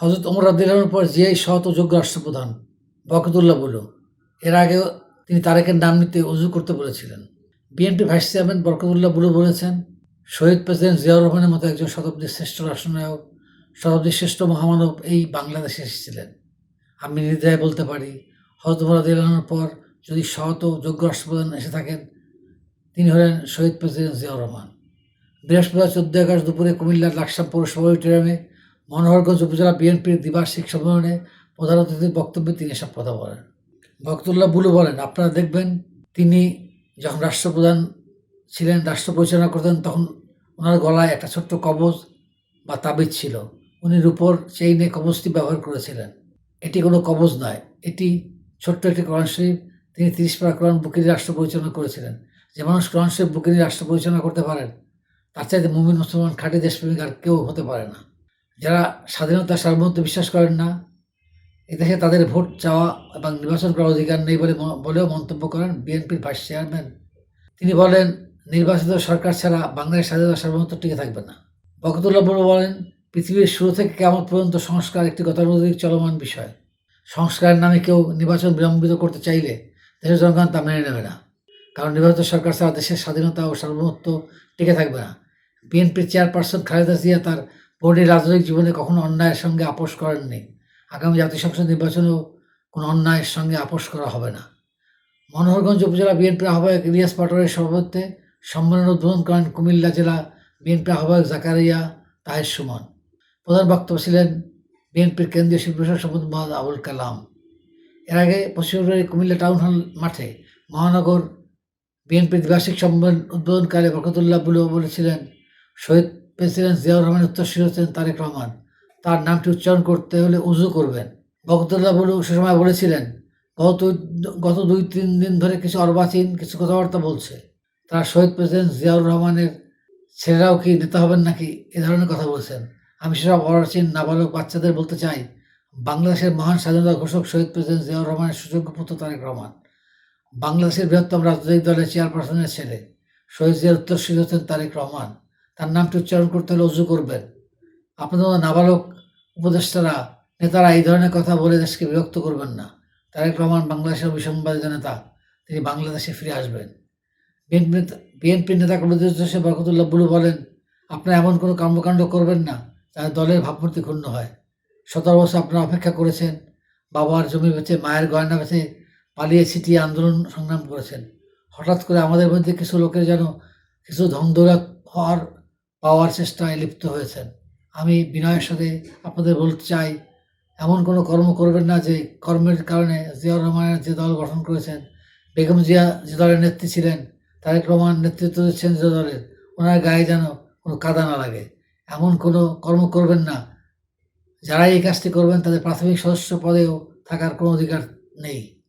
হজরত ওমর আব্দুল্লাহর পর জিয়াই ও যোগ্য রাষ্ট্রপ্রধান বরকতুল্লাহ বলল, এর আগেও তিনি তারেকের নাম নিতে অজু করতে বলেছিলেন। BNP vice chairman Barkatullah Bulu বলেছেন, শহীদ প্রেসিডেন্ট জিয়াউর রহমানের মতো একজন শতাব্দীর শ্রেষ্ঠ রাষ্ট্রনায়ক, শতাব্দীর শ্রেষ্ঠ মহামানব এই বাংলাদেশে এসেছিলেন। আমি নির্দ্রায় বলতে পারি হজরত ওমর আব্দুল্লাহর পর যদি ও যোগ্য রাষ্ট্রপ্রধান এসে থাকেন, তিনি হলেন শহীদ প্রেসিডেন্ট জিয়াউর রহমান। বৃহস্পতিবার চোদ্দ আগস্ট দুপুরে কুমিল্লার লাকসাম পৌরসভা অডিটোরিয়ামে মনোহরগঞ্জ উপজেলা বিএনপির দ্বিবার্ষিক সম্মেলনে প্রধান অতিথির বক্তব্যে তিনি এসব কথা বলেন। বক্তুল্লাহ বুলু বলেন, আপনারা দেখবেন, তিনি যখন রাষ্ট্রপ্রধান ছিলেন, রাষ্ট্র পরিচালনা করতেন, তখন ওনার গলায় একটা ছোট্ট কবজ বা তাবিজ ছিল। উনি রূপর চেইনে কবজটি ব্যবহার করেছিলেন। এটি কোনো কবজ নয়, এটি ছোট্ট একটি কোরআন শরীফ। তিনি তিরিশ পারা কোরআন বুকিনি রাষ্ট্র পরিচালনা করেছিলেন। যে মানুষ কোরআন শরীফ বুকিনি রাষ্ট্র পরিচালনা করতে পারেন, তার চাইতে মুমিন, মুসলমান, খাঁটি দেশপ্রেমিক আর কেউ হতে পারে না। যারা স্বাধীনতা সার্বভৌমত্ব বিশ্বাস করেন না, এদেশে তাদের ভোট চাওয়া এবং নির্বাচন করার অধিকার নেই বলে বলেও মন্তব্য করেন বিএনপির ভাইস চেয়ারম্যান। তিনি বলেন, নির্বাচিত সরকার ছাড়া বাংলাদেশ স্বাধীনতা সার্বভৌমত্ব টিকে থাকবে না। বকতুল্লাহ বলেন, পৃথিবীর শুরু থেকে কেমন পর্যন্ত সংস্কার একটি গতানুগতিক চলমান বিষয়। সংস্কারের নামে কেউ নির্বাচন বিলম্বিত করতে চাইলে দেশের জনগণ তা মেনে নেবে না। কারণ নির্বাচিত সরকার ছাড়া দেশের স্বাধীনতা ও সার্বভৌমত্ব টিকে থাকবে না। বিএনপির চেয়ারপারসন খালেদা জিয়া তার বোর্ডের রাজনৈতিক জীবনে কখনো অন্যায়ের সঙ্গে আপোষ করেননি। আগামী জাতীয় সংসদ নির্বাচনেও কোনো অন্যায়ের সঙ্গে আপোষ করা হবে না। মনোহরগঞ্জ উপজেলা বিএনপির আহ্বায়ক ইলিয়াস পাটোয়ারের সভাপতিত্বে সম্মেলন উদ্বোধন করেন কুমিল্লা জেলা বিএনপি আহ্বায়ক জাকারিয়া তাহের সুমন। প্রধান বক্তব্য ছিলেন বিএনপির কেন্দ্রীয় শিল্প সম্পদ মোহাম্মদ আবুল কালাম। এর আগে পশ্চিম ফেব্রুয়ারি কুমিল্লা টাউন হল মাঠে মহানগর বিএনপির দ্বিবার্ষিক সম্মেলন উদ্বোধনকালে বরকতুল্লাহ বুলু বলেছিলেন, শহীদ প্রেসিডেন্ট জিয়াউর রহমানের উত্তরসূরি হচ্ছেন তারেক রহমান। তার নামটি উচ্চারণ করতে হলে উজু করবেন। বুলু সে সময় বলেছিলেন, গত গত দুই, তিন দিন ধরে কিছু অর্বাচীন, কিছু কথাবার্তা বলছে। তারা শহীদ প্রেসিডেন্ট জিয়াউর রহমানের ছেলেরাও কি নেতা হবেন নাকি এ ধরনের কথা বলছেন? আমি সেসব অর্বাচীন, নাবালক বাচ্চাদের বলতে চাই। বাংলাদেশের মহান স্বাধীনতা ঘোষক শহীদ প্রেসিডেন্ট জিয়াউর রহমানের সুযোগ্য পুত্র তারেক রহমান। বাংলাদেশের বৃহত্তম রাজনৈতিক দলের চেয়ারপারসনের ছেলে। শহীদ জিয়ার উত্তরসূরি হচ্ছেন তারেক রহমান। তার নামটি উচ্চারণ করতে হলে উজু করবেন। আপনাদের নাবালক উপদেষ্টারা, নেতারা এই ধরনের কথা বলে দেশকে বিরক্ত করবেন না। তারেক রহমান বাংলাদেশের অভিসংবাদিত নেতা, তিনি বাংলাদেশে ফিরে আসবেন। বিএনপি নেতা বিএনপির নেতা কর্মীদের উদ্দেশ্যে বরকতুল্লাহ বুলু বলেন, আপনারা এমন কোনো কর্মকাণ্ড করবেন না যাতে দলের ভাবমূর্তি ক্ষুণ্ণ হয়। সতেরো বছর আপনারা অপেক্ষা করেছেন, বাবার জমি বেঁচে, মায়ের গয়না বেঁচে, পালিয়ে ছিটিয়ে আন্দোলন সংগ্রাম করেছেন। হঠাৎ করে আমাদের মধ্যে কিছু লোকের যেন কিছু ধনদৌলত হওয়ার পাওয়ার চেষ্টায় লিপ্ত হয়েছেন। আমি বিনয়ের সাথে আপনাদের বলতে চাই, এমন কোনো কর্ম করবেন না যে কর্মের কারণে জিয়াউর রহমানের যে দল গঠন করেছেন, বেগম জিয়া যে দলের নেত্রী ছিলেন, তারেক রহমান নেতৃত্ব দিচ্ছেন যে দলের, ওনার গায়ে যেন কোনো কাদা না লাগে। এমন কোনো কর্ম করবেন না। যারা এই কাজটি করবেন, তাদের প্রাথমিক সদস্য পদেও থাকার কোনো অধিকার নেই।